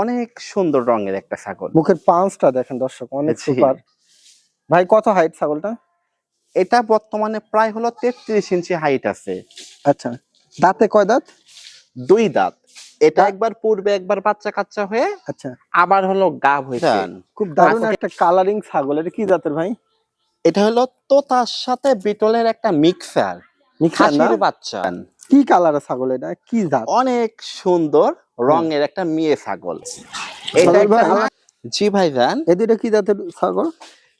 অনেক সুন্দর রঙের একটা ছাগল। মুখের পাঁচটা দেখেন দর্শক অনেক সুপার। ভাই কত হাইট ছাগলটা? এটা বর্তমানে প্রায় হলো তেত্রিশ ইঞ্চি হাইট আছে। আচ্ছা দাঁতে কয় দাঁত? দুই দাঁত। এটা একবার পূর্বে একবার বাচ্চা কাচ্চা হয়ে আচ্ছা। আবার হলো গাব হয়েছে। খুব দারুণ। একটা কালারিং ছাগল। এটা কি জাতের ভাই? এটা হলো তোতার সাথে বিটলের একটা মিক্সার মিক্সার বাচ্চা। কি কালারের ছাগল এটা? কি জাত? অনেক সুন্দর। রঙের একটা মেয়ে ছাগল। এটা জি ভাইজান এ দুইটা কি জাতের ছাগল?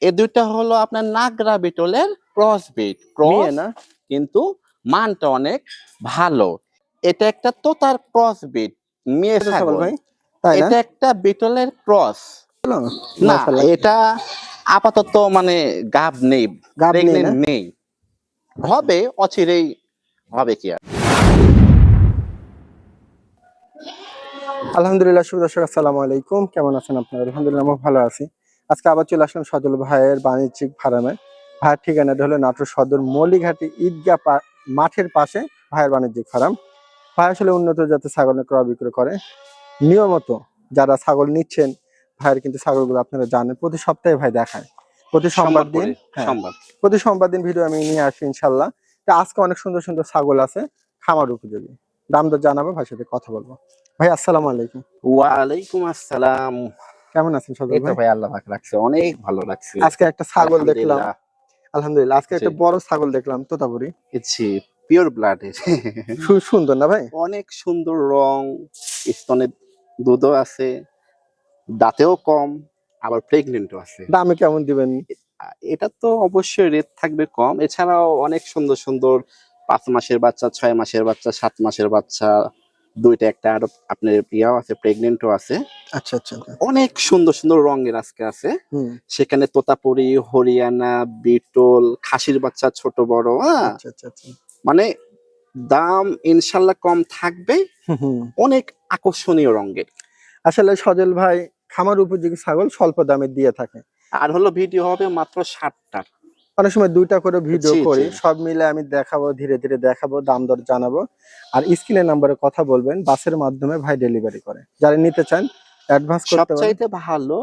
এ দুইটা হলো আপনার নাগরা বিটলের ক্রস বিট। ক্রস না? কিন্তু মানটা অনেক ভালো। এটা একটা তোতার ক্রস বিট মেয়ে ছাগল এটা একটা বিটলের ক্রস। না এটা আপাতত মানে গাব নেই গাব নেই নেই। হবে অচিরেই হবে কি আর। আলহামদুলিল্লাহ শুভ দর্শক আসসালামু আলাইকুম। কেমন আছেন আপনারা? আলহামদুলিল্লাহ আমরা ভালো আছি। আজকে আবার চলে আসলাম সজল ভাইয়ের বাণিজ্যিক ফার্মে। ভাইয়ের ঠিকানাটা হলো নাটোর সদর মৌলিঘাটি ঈদগাহ মাঠের পাশে ভাইয়ের বাণিজ্যিক ফার্ম। ভাই আসলে উন্নত জাতের ছাগল ক্রয় বিক্রয় করে। নিয়মিত যারা ছাগল নিচ্ছেন ভাইয়ের কিন্তু ছাগলগুলো আপনারা জানেন প্রতি সপ্তাহে ভাই দেখায়। প্রতি সোমবার দিন হ্যাঁ, প্রতি সোমবার দিন ভিডিও আমি নিয়ে আসি ইনশাল্লাহ তো আজকে অনেক সুন্দর সুন্দর ছাগল আছে খামার উপযোগী। দাম দর জানাব ভাইয়ের সাথে কথা বলব। ভাই আসসালামু আলাইকুম। ওয়ালাইকুম আসসালাম। কেমন আছেন সবাই এই তো ভাই? আল্লাহ পাক রাখছে অনেক ভালো লাগছে। আজকে একটা ছাগল দেখলাম। আলহামদুলিল্লাহ। আজকে একটা বড় ছাগল দেখলাম তোতাপুরি। জি পিওর ব্লাডের সু- সুন্দর না ভাই? অনেক সুন্দর রং স্তনের দুধও আছে দাঁতেও কম আবার প্রেগনেন্টও আছে। দামে কেমন দিবেন? এটা তো অবশ্যই রেট থাকবে কম। এছাড়াও অনেক সুন্দর সুন্দর পাঁচ মাসের বাচ্চা ছয় মাসের বাচ্চা সাত মাসের বাচ্চা দুইটা একটা আরও আপনার ইয়াও আছে প্রেগনেন্টও আছে। আচ্ছা আচ্ছা আচ্ছা। অনেক সুন্দর সুন্দর রঙের আজকে আছে। সেখানে তোতাপুরি হরিয়ানা বিটল খাসির বাচ্চা ছোট বড় আচ্ছা আচ্ছা মানে দাম ইনশাল্লাহ কম থাকবে। অনেক আকর্ষণীয় রঙের। আসলে সজল ভাই খামার উপযোগী ছাগল স্বল্প দামে দিয়ে থাকে। আর হলো ভিডিও হবে মাত্র ষাটটা অনেক সময় দুইটা করে ভিডিও করি সব মিলে আমি দেখাবো ধীরে ধীরে দেখাবো দাম দর জানাব। আর স্ক্রিনের নাম্বারে কথা বলবেন বাসের মাধ্যমে ভাই ডেলিভারি করে। যারা নিতে চান অ্যাডভান্স করতে সবচাইতে ভালো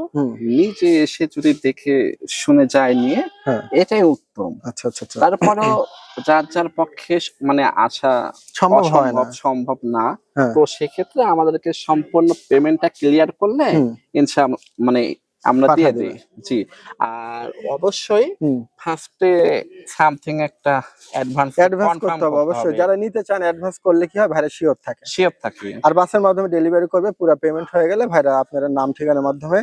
নিজে এসে যদি দেখে শুনে যায় নিয়ে হ্যাঁ। এটাই উত্তম। আচ্ছা আচ্ছা আচ্ছা। তারপরেও যার যার পক্ষে মানে আসা সম্ভব হয় না। সম্ভব না। হ্যাঁ। তো সেক্ষেত্রে আমাদেরকে সম্পূর্ণ পেমেন্টটা ক্লিয়ার করলে ইনশা মানে আমরা দিয়ে দিই জি। আর অবশ্যই ফার্স্টে সামথিং একটা অ্যাডভান্স অ্যাডভান্স করতে হবে অবশ্যই। যারা নিতে চান অ্যাডভান্স করলে কি হয়? ভাইরা শিওর থাকে। শিওর থাকি। আর বাসের মাধ্যমে ডেলিভারি করবে পুরো পেমেন্ট হয়ে গেলে ভাইরা আপনারা নাম ঠিকানার মাধ্যমে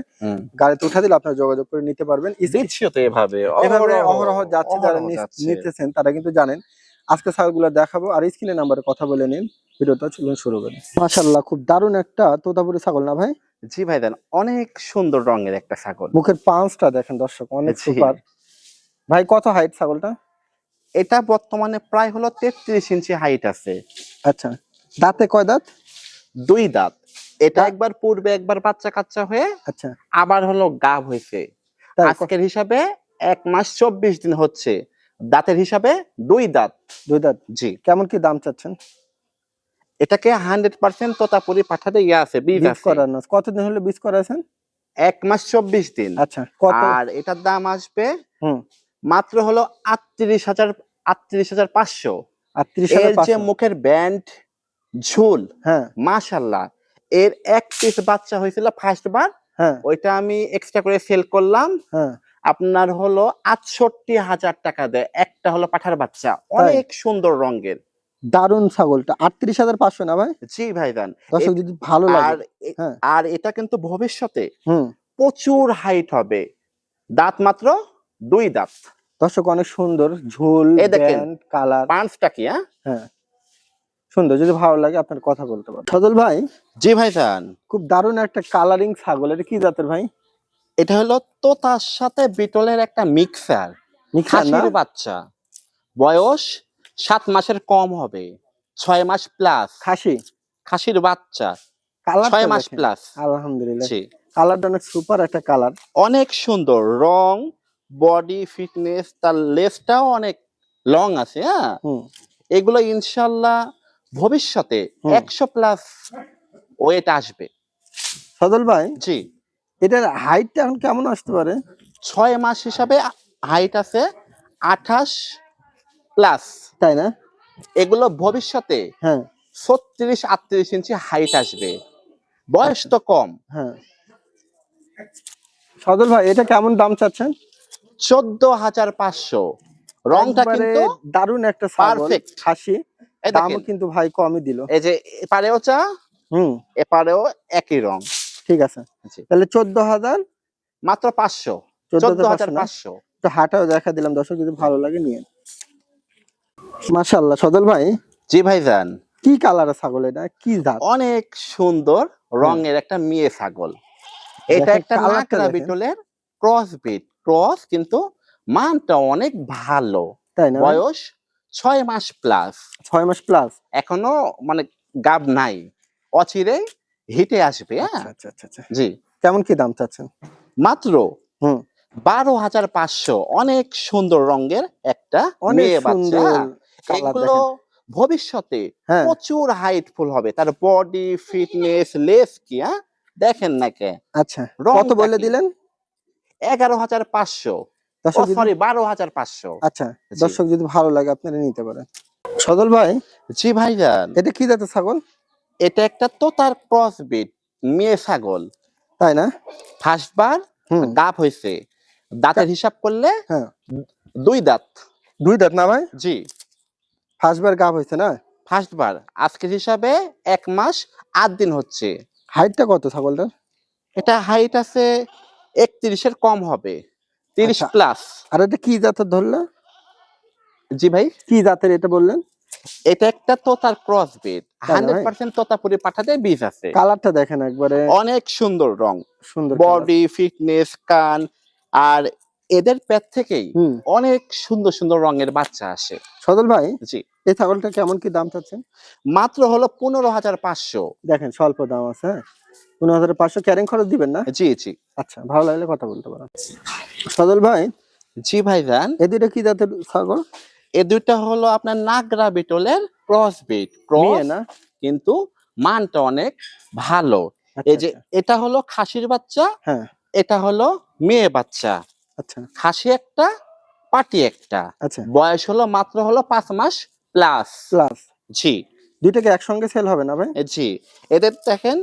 গাড়িতে উঠা দিলে আপনারা যোগাযোগ করে নিতে পারবেন। দিচ্ছিও তো এভাবে। এভাবে অহরহ- যাচ্ছে যারা। নিতেছেন তারা কিন্তু জানেন। আজকে ছাগলগুলো দেখাবো। আর স্ক্রিনের নাম্বারে কথা বলে নিন। ভিডিওটা চলুন শুরু করি। মাশাআল্লাহ খুব দারুণ একটা তোতাপুরি ছাগল না ভাই? জি ভাইজান অনেক সুন্দর রঙের একটা ছাগল। মুখের পাঁচটা দেখেন দর্শক অনেক সুপার। ভাই কত হাইট ছাগলটা? এটা বর্তমানে প্রায় হলো তেত্রিশ ইঞ্চি হাইট আছে। আচ্ছা দাঁতে কয় দাঁত? দুই দাঁত। এটা একবার পূর্বে একবার বাচ্চা কাচ্চা হয়ে আচ্ছা। আবার হলো গাব হয়েছে। আজকের হিসাবে এক মাস চব্বিশ দিন হচ্ছে। দাঁতের হিসাবে দুই দাঁত। দুই দাঁত? জি। কেমন কি দাম চাচ্ছেন? এটাকে হান্ড্রেড পার্সেন্ট তোতাপুরি পাঠাতে ইয়ে আছে বীজ করানো। কতদিন হলো বীজ করাছেন? এক মাস চব্বিশ দিন। আচ্ছা আর এটার দাম আসবে হুম। মাত্র হলো আটত্রিশ হাজার আটত্রিশ হাজার পাঁচশো। এর যে মুখের ব্যান্ড ঝুল হ্যাঁ। মাশাল্লাহ এর এক পিস বাচ্চা হয়েছিল ফার্স্ট বার হ্যাঁ। ওইটা আমি এক্সট্রা করে সেল করলাম। হ্যাঁ। আপনার হলো আটষট্টি হাজার টাকা দেয় একটা হলো পাঠার বাচ্চা। অনেক সুন্দর রঙের। দারুণ ছাগলটা। আটত্রিশ হাজার পাঁচশো না ভাই? জি ভাই ভাইজান দর্শক যদি ভালো লাগে হ্যাঁ। আর এটা কিন্তু ভবিষ্যতে হুম। প্রচুর হাইট হবে। দাঁত মাত্র দুই দাঁত। দর্শক অনেক সুন্দর ঝুল দেখেন। কালার। পাঁচটা কি হ্যাঁ? হ্যাঁ। সুন্দর যদি ভালো লাগে আপনার কথা বলতে পারেন। সজল ভাই? জি ভাই ভাইজান খুব দারুণ একটা কালারিং ছাগল এটা কি জাতের ভাই? এটা হলো তোতার সাথে বিটলের একটা মিক্সার মিক্সার বাচ্চা। বয়স সাত মাসের কম হবে। ছয় মাস প্লাস খাসি? খাসির বাচ্চা। ছয় মাস প্লাস আলহামদুলিল্লাহ। জি। কালারটা অনেক সুপার একটা কালার অনেক সুন্দর। রং বডি ফিটনেস তার লেজটাও অনেক লং আছে হ্যাঁ? এগুলো ইনশাল্লাহ ভবিষ্যতে একশো প্লাস ওয়েট আসবে। সজল ভাই? জি। এটার হাইটটা এখন কেমন আসতে পারে? ছয় মাস হিসাবে হাইট আছে আঠাশ প্লাস তাই না? এগুলো ভবিষ্যতে হ্যাঁ। ছত্রিশ আটত্রিশ ইঞ্চি হাইট আসবে। বয়স তো কম। হ্যাঁ। সজল ভাই এটা কেমন দাম চাচ্ছেন? চোদ্দ হাজার পাঁচশো। রংটা কিন্তু দারুণ একটা Perfect। খাসি। দামও কিন্তু ভাই কমই দিল। এই যে এপারেও চা হুম। এপারেও একই রং। ঠিক আছে। তাহলে চোদ্দ হাজার? মাত্র পাঁচশো। চোদ্দ হাজার পাঁচশো তো হাটাও দেখা দিলাম দর্শক যদি ভালো লাগে নিয়ে। মাশাল্লাহ সদল ভাই। জি ভাইজান। কি কালার ছাগল এটা? কি জাত? অনেক সুন্দর রঙের একটা মেয়ে ছাগল। এটা একটা কালারটা বিটলের ক্রস বিট ক্রস কিন্তু মানটা অনেক ভালো। তাই না? বয়স ছয় মাস প্লাস ছয় মাস প্লাস এখনও মানে গাব নাই। অচিরে হিটে আসবে হ্যাঁ? আচ্ছা আচ্ছা আচ্ছা জি। কেমন কি দাম চাচ্ছেন? মাত্র হুম। বারো হাজার পাঁচশো। অনেক সুন্দর রঙের একটা অনেক মেয়ে বাচ্চা। এগুলো ভবিষ্যতে হ্যাঁ। প্রচুর হাইটফুল হবে। তার বডি ফিটনেস লেস কি হ্যাঁ? দেখেন না কে? আচ্ছা কত বলে দিলেন? এগারো হাজার পাঁচশো। সরি বারো হাজার পাঁচশো। আচ্ছা জি। দর্শক যদি ভালো লাগে আপনারা নিতে পারেন। সদল ভাই জি ভাইজান। এটা কি জাতের ছাগল? এটা একটা তোতার ক্রস বিট মেয়ে ছাগল। তাই না? ফার্স্ট বার হুম। গাপ হয়েছে। দাঁতের হিসাব করলে হ্যাঁ। দুই দাঁত। দুই দাঁত না ভাই? জি। ফার্স্ট বার গাব হয়েছে না? ফার্স্ট বার আজকের হিসাবে এক মাস আট দিন হচ্ছে। হাইটটা কত ছাগলটার? এটা হাইট আছে একত্রিশের কম হবে। তিরিশ আচ্ছা। প্লাস আর এটা কি জাতের ধরলে? জি ভাই। কি জাতের এটা বললেন? এটা একটা তোতার ক্রস বিট হান্ড্রেড? পার্সেন্ট তোতাপুরি পাঠাতে বীজ আছে। কালারটা দেখেন একবারে। অনেক সুন্দর রং। সুন্দর বডি ফিটনেস কান। আর এদের পেট থেকেই অনেক সুন্দর সুন্দর রঙের বাচ্চা আসে। সদল ভাই জি। এই ছাগলটা কেমন কি দাম চাচ্ছেন? মাত্র হলো পনেরো হাজার পাঁচশো। দেখেন স্বল্প দাম আছে হ্যাঁ? পনেরো হাজার পাঁচশো ক্যারিং খরচ দিবেন না? জি জি। আচ্ছা ভালো লাগলে কথা বলতে পারেন। সদল ভাই? জি ভাইজান এ দুইটা কি জাতের ছাগল? এ দুইটা হলো আপনার নাগরা বিটলের ক্রস বিট। ক্রস না? কিন্তু মানটা অনেক ভালো। আচ্ছা, এই যে এটা হলো খাসির বাচ্চা হ্যাঁ। এটা হলো মেয়ে বাচ্চা। আচ্ছা। খাসি একটা পাটি একটা। আচ্ছা। বয়স হলো মাত্র হলো পাঁচ মাস প্লাস। প্লাস। জি। দুইটাকে একসঙ্গে সেল হবে না ভাই? জি। এদের দেখেন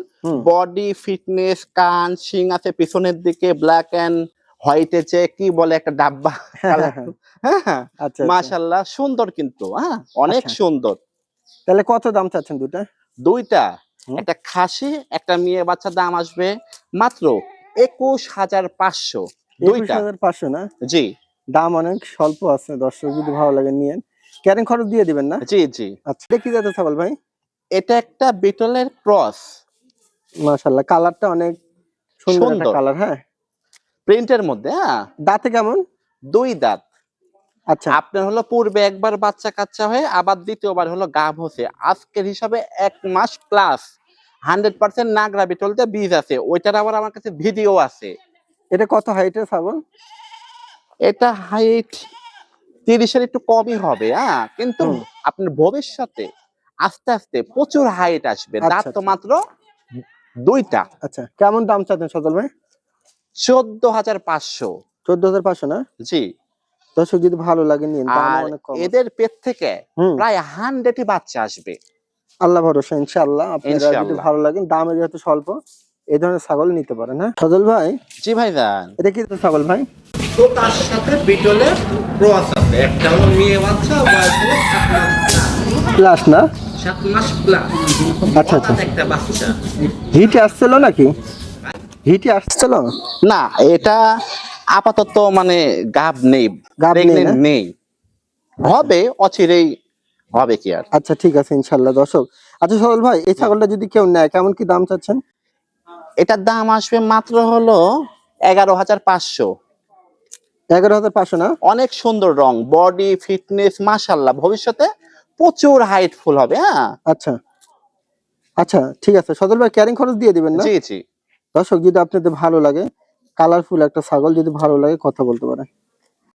বডি ফিটনেস কান শিং আছে পিছনের দিকে ব্ল্যাক এন্ড হোয়াইটের যে কি বলে একটা ডাব্বা হ্যাঁ, হ্যাঁ, হ্যাঁ। হ্যাঁ আচ্ছা আচ্ছা। মাশাল্লাহ সুন্দর কিন্তু হ্যাঁ? অনেক আচ্ছা। সুন্দর। তাহলে কত দাম চাচ্ছেন দুটা দুইটা। একটা খাসি একটা মেয়ে বাচ্চার দাম আসবে মাত্র একুশ হাজার পাঁচশো। দুইটা। হাজার পাঁচশো না? জি। দাম অনেক স্বল্প আছে দর্শক যদি ভালো লাগে নিয়েন। ক্যারিং খরচ দিয়ে দিবেন না? জি জি। আচ্ছা এটা কি জাতের ছাগল ভাই? এটা একটা বিটলের ক্রস। মাশাল্লাহ কালারটা অনেক সুন্দর একটা। কালার হ্যাঁ? প্রিন্টের মধ্যে হ্যাঁ? দাঁতে কেমন? দুই দাঁত। আচ্ছা। আপনার হলো পূর্বে একবার বাচ্চা কাচ্চা হয়ে আবার দ্বিতীয়বার হলো গাভ হচ্ছে আজকের হিসাবে এক মাস প্লাস হান্ড্রেড পার্সেন্ট নাগরা বিটলতে বীজ আছে। ওইটার আবার আমার কাছে ভিডিও আছে। এটা কত হাইটের ছাগল? এটা হাইট তিরিশের একটু কমই হবে হ্যাঁ? কিন্তু আপনার ভবিষ্যতে আস্তে আস্তে প্রচুর হাইট আসবে। আচ্ছা, দাঁত তো আচ্ছা। মাত্র দুইটা। আচ্ছা কেমন দাম চাচ্ছেন সজল ভাই? চোদ্দ হাজার পাঁচশো। চোদ্দ হাজার পাঁচশো না? জি। দর্শক যদি ভালো লাগে নিন আর। এদের পেট থেকে প্রায় হান্ড্রেডই বাচ্চা আসবে। আল্লাহ ভরসা ইনশাআল্লাহ। আপনারা যদি ভালো লাগে দামে যেহেতু স্বল্প এই ধরনের ছাগল নিতে পারেন হ্যাঁ? সজল ভাই? জি ভাই এটা কি ছাগল ভাই? তো তার সাথে বিটলের ক্রস আছে। একটা হলো মেয়ে বাচ্চা বয়স হলো সাত মাস প্লাস না? সাত মাস প্লাস আচ্ছা, আচ্ছা। একটা বাচ্চা। হিটে আসছিল নাকি? হিটে আসছিল? না এটা আপাতত মানে গাব নেই। গাব নেই হবে অচিরেই হবে কি আর। আচ্ছা ঠিক আছে ইনশাল্লাহ দর্শক। আচ্ছা সজল ভাই এই ছাগলটা যদি কেউ নেয় কেমন কি দাম চাচ্ছেন? এটার দাম আসবে মাত্র হলো এগারো হাজার পাঁচশো। এগারো হাজার পাঁচশো না? অনেক সুন্দর রং বডি ফিটনেস মাশাল্লাহ ভবিষ্যতে প্রচুর হাইট ফুল হবে হ্যাঁ? আচ্ছা। আচ্ছা ঠিক আছে। সজল ভাই ক্যারিং খরচ দিয়ে দিবেন না? জি জি। দর্শক যদি আপনাদের ভালো লাগে কালারফুল একটা ছাগল যদি ভালো লাগে কথা বলতে পারেন।